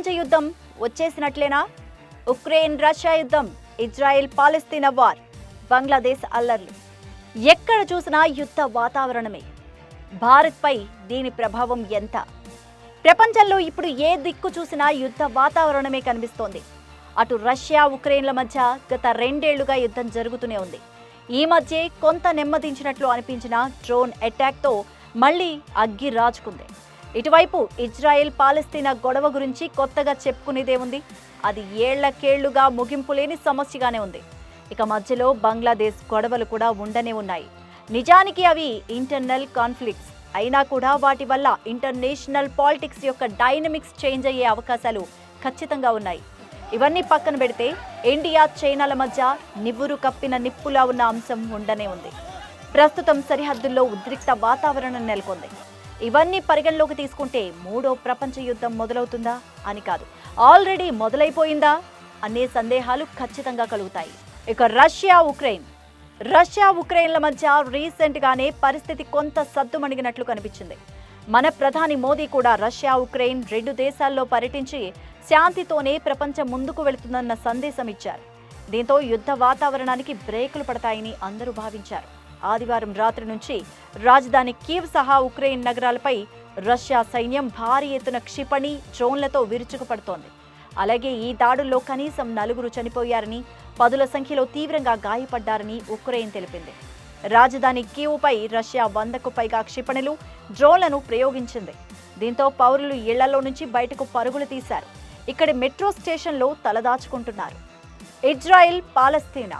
ప్రపంచ యుద్ధం వచ్చేసినట్లేనా? ఉక్రెయిన్ రష్యా యుద్ధం ఇజ్రాయెల్ పాలస్తీనా వార్ బంగ్లాదేశ్ అల్లర్లు. ఎక్కడ చూసినా యుద్ధ వాతావరణమే. భారత్పై దీని ప్రభావం ఎంత? ప్రపంచంలో ఇప్పుడు ఏ దిక్కు చూసినా యుద్ధ వాతావరణమే కనిపిస్తోంది. అటు రష్యా ఉక్రెయిన్ల మధ్య గత రెండేళ్ళుగా యుద్ధం జరుగుతూనే ఉంది. ఈ మధ్య కొంత నెమ్మదించినట్లు అనిపించిన డ్రోన్ అటాక్తో మళ్ళీ అగ్గి రాజుకుంది. ఇటువైపు ఇజ్రాయెల్ పాలస్తీనా గొడవ గురించి కొత్తగా చెప్పుకునేదే ఉంది. అది ఏళ్ళకేళ్ళుగా ముగింపు లేని సమస్యగానే ఉంది. ఇక మధ్యలో బంగ్లాదేశ్ గొడవలు కూడా ఉండనే ఉన్నాయి. నిజానికి అవి ఇంటర్నల్ కాన్ఫ్లిక్ట్స్. అయినా కూడా వాటి వల్ల ఇంటర్నేషనల్ పాలిటిక్స్ యొక్క డైనమిక్స్ చేంజ్ అయ్యే అవకాశాలు ఖచ్చితంగా ఉన్నాయి. ఇవన్నీ పక్కన పెడితే ఇండియా చైనాల మధ్య నివ్వురు కప్పిన నిప్పులా ఉన్న అంశం ఉండనే ఉంది. ప్రస్తుతం సరిహద్దుల్లో ఉద్రిక్త వాతావరణం నెలకొంది. ఇవన్నీ పరిగణలోకి తీసుకుంటే మూడో ప్రపంచ యుద్ధం మొదలవుతుందా అని కాదు. ఆల్రెడీ మొదలైపోయిందా అనే సందేహాలు ఖచ్చితంగా కలుగుతాయి. ఇక రష్యా ఉక్రెయిన్. రష్యా ఉక్రెయిన్ల మధ్య రీసెంట్గానే పరిస్థితి కొంత సద్దుమణిగినట్లు కనిపించింది. మన ప్రధాని మోదీ కూడా రష్యా ఉక్రెయిన్ రెండు దేశాల్లో పర్యటించి శాంతితోనే ప్రపంచం ముందుకు వెళుతుందన్న సందేశం ఇచ్చారు. దీంతో యుద్ధ వాతావరణానికి బ్రేకులు పడతాయని అందరూ భావించారు. ఆదివారం రాత్రి నుంచి రాజధాని కీవ్ సహా ఉక్రెయిన్ నగరాలపై రష్యా సైన్యం భారీ ఎత్తున క్షిపణి డ్రోన్లతో విరుచుకుపడుతోంది. అలాగే ఈ దాడుల్లో కనీసం నలుగురు చనిపోయారని పదుల సంఖ్యలో తీవ్రంగా గాయపడ్డారని ఉక్రెయిన్ తెలిపింది. రాజధాని కీవ్పై రష్యా వందకు పైగా క్షిపణులు డ్రోన్లను ప్రయోగించింది. దీంతో పౌరులు ఇళ్ళలో నుంచి బయటకు పరుగులు తీశారు. ఇక్కడి మెట్రో స్టేషన్లో తలదాచుకుంటున్నారు. ఇజ్రాయెల్ పాలస్తీనా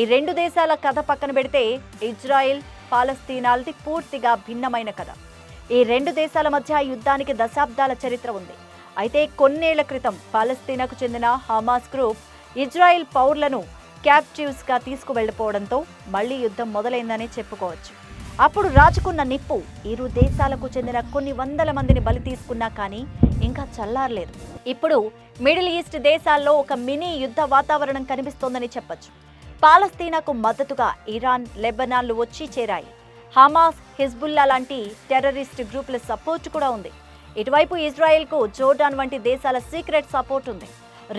ఈ రెండు దేశాల కథ పక్కన పెడితే ఇజ్రాయెల్ పాలస్తీనాలది పూర్తిగా భిన్నమైన కథ. ఈ రెండు దేశాల మధ్య యుద్ధానికి దశాబ్దాల చరిత్ర ఉంది. అయితే కొన్నేళ్ళ క్రితం పాలస్తీనాకు చెందిన హమాస్ గ్రూప్ ఇజ్రాయెల్ పౌరులను క్యాప్టివ్స్గా తీసుకువెళ్ళిపోవడంతో మళ్ళీ యుద్ధం మొదలైందనే చెప్పుకోవచ్చు. అప్పుడు రాజుకున్న నిప్పు ఇరు దేశాలకు చెందిన కొన్ని వందల మందిని బలి తీసుకున్నా కానీ ఇంకా చల్లారలేదు. ఇప్పుడు మిడిల్ ఈస్ట్ దేశాల్లో ఒక మినీ యుద్ధ వాతావరణం కనిపిస్తోందని చెప్పచ్చు. పాలస్తీనాకు మద్దతుగా ఇరాన్ లెబనాన్లు వచ్చి చేరాయి. హమాస్ హిజ్బుల్లా లాంటి టెర్రరిస్ట్ గ్రూపుల సపోర్ట్ కూడా ఉంది. ఇటువైపు ఇజ్రాయెల్కు జోర్డాన్ వంటి దేశాల సీక్రెట్ సపోర్ట్ ఉంది.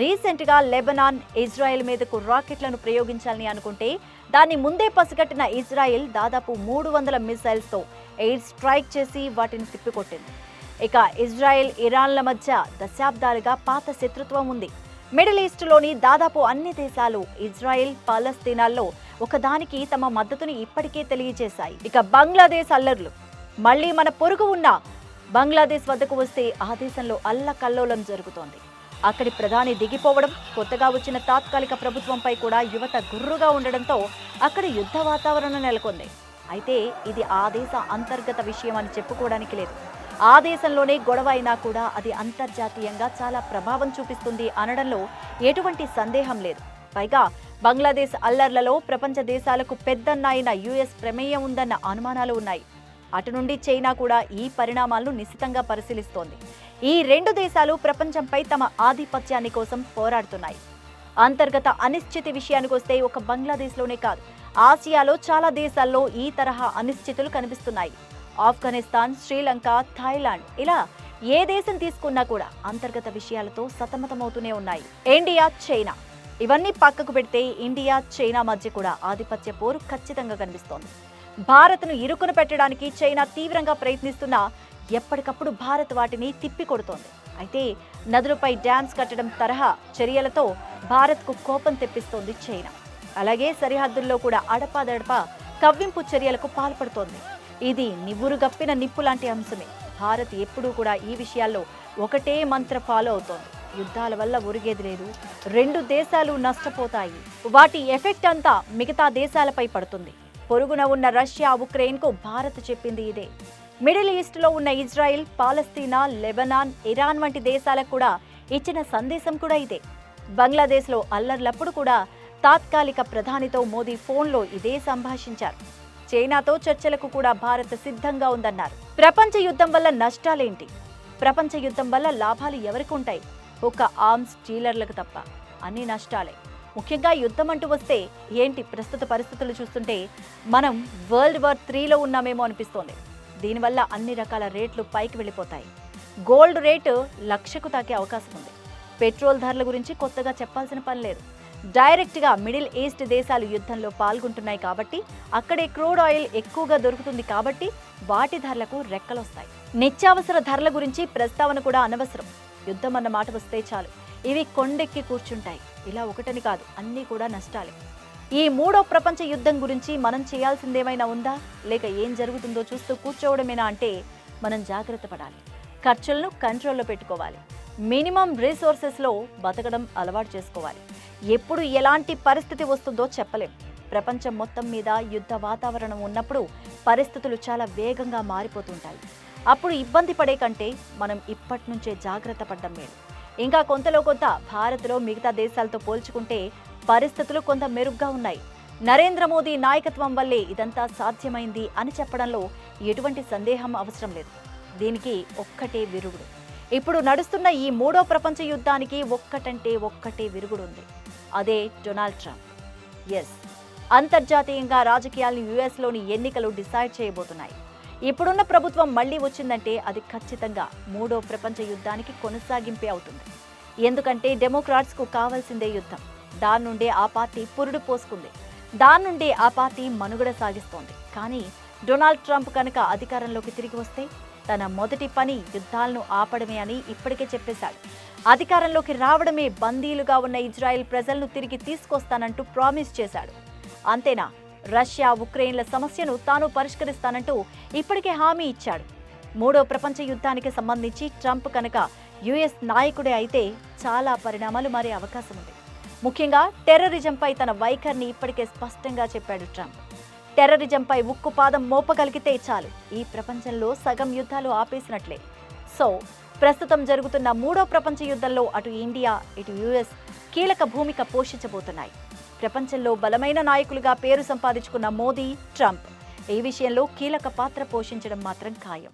రీసెంట్గా లెబనాన్ ఇజ్రాయెల్ మీదకు రాకెట్లను ప్రయోగించాలని అనుకుంటే దాన్ని ముందే పసిగట్టిన ఇజ్రాయెల్ దాదాపు మూడు వందల మిసైల్స్తో ఎయిర్ స్ట్రైక్ చేసి వాటిని తిప్పికొట్టింది. ఇక ఇజ్రాయెల్ ఇరాన్ల మధ్య దశాబ్దాలుగా పాత శత్రుత్వం ఉంది. మిడిల్ ఈస్ట్లోని దాదాపు అన్ని దేశాలు ఇజ్రాయెల్ పాలస్తీనాల్లో ఒకదానికి తమ మద్దతుని ఇప్పటికే తెలియజేశాయి. ఇక బంగ్లాదేశ్ అల్లర్లు. మళ్ళీ మన పొరుగు ఉన్న బంగ్లాదేశ్ వద్దకు వస్తే ఆ దేశంలో అల్లకల్లోలం జరుగుతోంది. అక్కడి ప్రధాని దిగిపోవడం కొత్తగా వచ్చిన తాత్కాలిక ప్రభుత్వంపై కూడా యువత గుర్రుగా ఉండడంతో అక్కడ యుద్ధ వాతావరణం నెలకొంది. అయితే ఇది ఆ దేశ అంతర్గత విషయం అని చెప్పుకోవడానికి లేదు. ఆ దేశంలోనే గొడవ అయినా కూడా అది అంతర్జాతీయంగా చాలా ప్రభావం చూపిస్తుంది అనడంలో ఎటువంటి సందేహం లేదు. పైగా బంగ్లాదేశ్ అల్లర్లలో ప్రపంచ దేశాలకు పెద్దన్న అయిన యుఎస్ ప్రమేయం ఉందన్న అనుమానాలు ఉన్నాయి. అటు నుండి చైనా కూడా ఈ పరిణామాలను నిశ్చితంగా పరిశీలిస్తోంది. ఈ రెండు దేశాలు ప్రపంచంపై తమ ఆధిపత్యాన్ని కోసం పోరాడుతున్నాయి. అంతర్గత అనిశ్చితి విషయానికి వస్తే ఒక బంగ్లాదేశ్లోనే కాదు ఆసియాలో చాలా దేశాల్లో ఈ తరహా అనిశ్చితులు కనిపిస్తున్నాయి. ఆఫ్ఘనిస్తాన్ శ్రీలంక థాయిలాండ్ ఇలా ఏ దేశం తీసుకున్నా కూడా అంతర్గత విషయాలతో సతమతమవుతూనే ఉన్నాయి. India China. ఇవన్నీ పక్కకు పెడితే ఇండియా చైనా మధ్య కూడా ఆధిపత్య పోరు ఖచ్చితంగా కనిపిస్తోంది. భారత్ను ఇరుకున పెట్టడానికి చైనా తీవ్రంగా ప్రయత్నిస్తున్నా ఎప్పటికప్పుడు భారత్ వాటిని తిప్పికొడుతోంది. అయితే నదులపై డ్యామ్స్ కట్టడం తరహా చర్యలతో భారత్కు కోపం తెప్పిస్తోంది చైనా. అలాగే సరిహద్దుల్లో కూడా అడపాదడపా కవ్వింపు చర్యలకు పాల్పడుతోంది. ఇది నివ్వురుగప్పిన నిప్పు లాంటి అంశమే. భారత్ ఎప్పుడూ కూడా ఈ విషయాల్లో ఒకటే మంత్ర ఫాలో అవుతోంది. యుద్ధాల వల్ల ఒరిగేది లేదు. రెండు దేశాలు నష్టపోతాయి. వాటి ఎఫెక్ట్ అంతా మిగతా దేశాలపై పడుతుంది. పొరుగున ఉన్న రష్యా ఉక్రెయిన్కు భారత్ చెప్పింది ఇదే. మిడిల్ ఈస్ట్లో ఉన్న ఇజ్రాయిల్ పాలస్తీనా లెబనాన్ ఇరాన్ వంటి దేశాలకు కూడా ఇచ్చిన సందేశం కూడా ఇదే. బంగ్లాదేశ్లో అల్లర్లప్పుడు కూడా తాత్కాలిక ప్రధానితో మోదీ ఫోన్లో ఇదే సంభాషించారు. చైనాతో చర్చలకు కూడా భారత్ సిద్ధంగా ఉందన్నారు. ప్రపంచ యుద్ధం వల్ల నష్టాలేంటి? ప్రపంచ యుద్ధం వల్ల లాభాలు ఎవరికి ఉంటాయి? ఒక ఆర్మ్స్ డీలర్లకు తప్ప అన్ని నష్టాలే. ముఖ్యంగా యుద్ధం అంటూ వస్తే ఏంటి ప్రస్తుత పరిస్థితులు చూస్తుంటే మనం వరల్డ్ వార్ త్రీలో ఉన్నామేమో అనిపిస్తోంది. దీనివల్ల అన్ని రకాల రేట్లు పైకి వెళ్ళిపోతాయి. గోల్డ్ రేటు లక్షకు తాకే అవకాశం ఉంది. పెట్రోల్ ధరల గురించి కొత్తగా చెప్పాల్సిన పని లేదు. డైరెక్ట్గా మిడిల్ ఈస్ట్ దేశాలు యుద్ధంలో పాల్గొంటున్నాయి కాబట్టి అక్కడే క్రూడ్ ఆయిల్ ఎక్కువగా దొరుకుతుంది కాబట్టి వాటి ధరలకు రెక్కలొస్తాయి. నిత్యావసర ధరల గురించి ప్రస్తావన కూడా అనవసరం. యుద్ధం అన్న మాట వస్తే చాలు. ఇవి కొండెక్కి కూర్చుంటాయి. ఇలా ఒకటని కాదు అన్నీ కూడా నష్టాలే. ఈ మూడో ప్రపంచ యుద్ధం గురించి మనం చేయాల్సిందేమైనా ఉందా? లేక ఏం జరుగుతుందో చూస్తూ కూర్చోవడమేనా అంటే మనం జాగ్రత్త పడాలి. ఖర్చులను కంట్రోల్లో పెట్టుకోవాలి. మినిమం రీసోర్సెస్లో బతకడం అలవాటు చేసుకోవాలి. ఎప్పుడు ఎలాంటి పరిస్థితి వస్తుందో చెప్పలేం. ప్రపంచం మొత్తం మీద యుద్ధ వాతావరణం ఉన్నప్పుడు పరిస్థితులు చాలా వేగంగా మారిపోతుంటాయి. అప్పుడు ఇబ్బంది పడే కంటే మనం ఇప్పటి నుంచే జాగ్రత్త పడ్డం మేలు. ఇంకా కొంతలో కొంత భారత్లో మిగతా దేశాలతో పోల్చుకుంటే పరిస్థితులు కొంత మెరుగ్గా ఉన్నాయి. నరేంద్ర మోదీ నాయకత్వం వల్లే ఇదంతా సాధ్యమైంది అని చెప్పడంలో ఎటువంటి సందేహం అవసరం లేదు. దీనికి ఒక్కటే విరుగుడు. ఇప్పుడు నడుస్తున్న ఈ మూడో ప్రపంచ యుద్ధానికి ఒక్కటంటే ఒక్కటే విరుగుడు ఉంది అదే డొనాల్డ్ ట్రంప్. ఎస్ అంతర్జాతీయంగా రాజకీయాలను యుఎస్లోని ఎన్నికలు డిసైడ్ చేయబోతున్నాయి. ఇప్పుడున్న ప్రభుత్వం మళ్ళీ వచ్చిందంటే అది ఖచ్చితంగా మూడో ప్రపంచ యుద్ధానికి కొనసాగింపే అవుతుంది. ఎందుకంటే డెమోక్రాట్స్కు కావాల్సిందే యుద్ధం. దాని నుండే ఆ పార్టీ పురుడు పోసుకుంది. దాని నుండే ఆ పార్టీ మనుగడ సాగిస్తోంది. కానీ డొనాల్డ్ ట్రంప్ కనుక అధికారంలోకి తిరిగి వస్తే తన మొదటి పని యుద్ధాలను ఆపడమే అని ఇప్పటికే చెప్పేశాడు. అధికారంలోకి రావడమే బందీలుగా ఉన్న ఇజ్రాయెల్ ప్రజలను తిరిగి తీసుకొస్తానంటూ ప్రామిస్ చేశాడు. అంతేనా? రష్యా ఉక్రెయిన్ల సమస్యను తాను పరిష్కరిస్తానంటూ ఇప్పటికే హామీ ఇచ్చాడు. మూడో ప్రపంచ యుద్ధానికి సంబంధించి ట్రంప్ కనుక యుఎస్ నాయకుడే అయితే చాలా పరిణామాలు మారే అవకాశం ఉంది. ముఖ్యంగా టెర్రరిజంపై తన వైఖరిని ఇప్పటికే స్పష్టంగా చెప్పాడు ట్రంప్. టెర్రరిజంపై ఉక్కుపాదం మోపగలిగితే చాలు. ఈ ప్రపంచంలో సగం యుద్ధాలు ఆపేసినట్లే. సో ప్రస్తుతం జరుగుతున్న మూడో ప్రపంచ యుద్ధంలో అటు ఇండియా ఇటు యుఎస్ కీలక భూమిక పోషించబోతున్నాయి. ప్రపంచంలో బలమైన నాయకులుగా పేరు సంపాదించుకున్న మోదీ ట్రంప్. ఈ విషయంలో కీలక పాత్ర పోషించడం మాత్రం ఖాయం.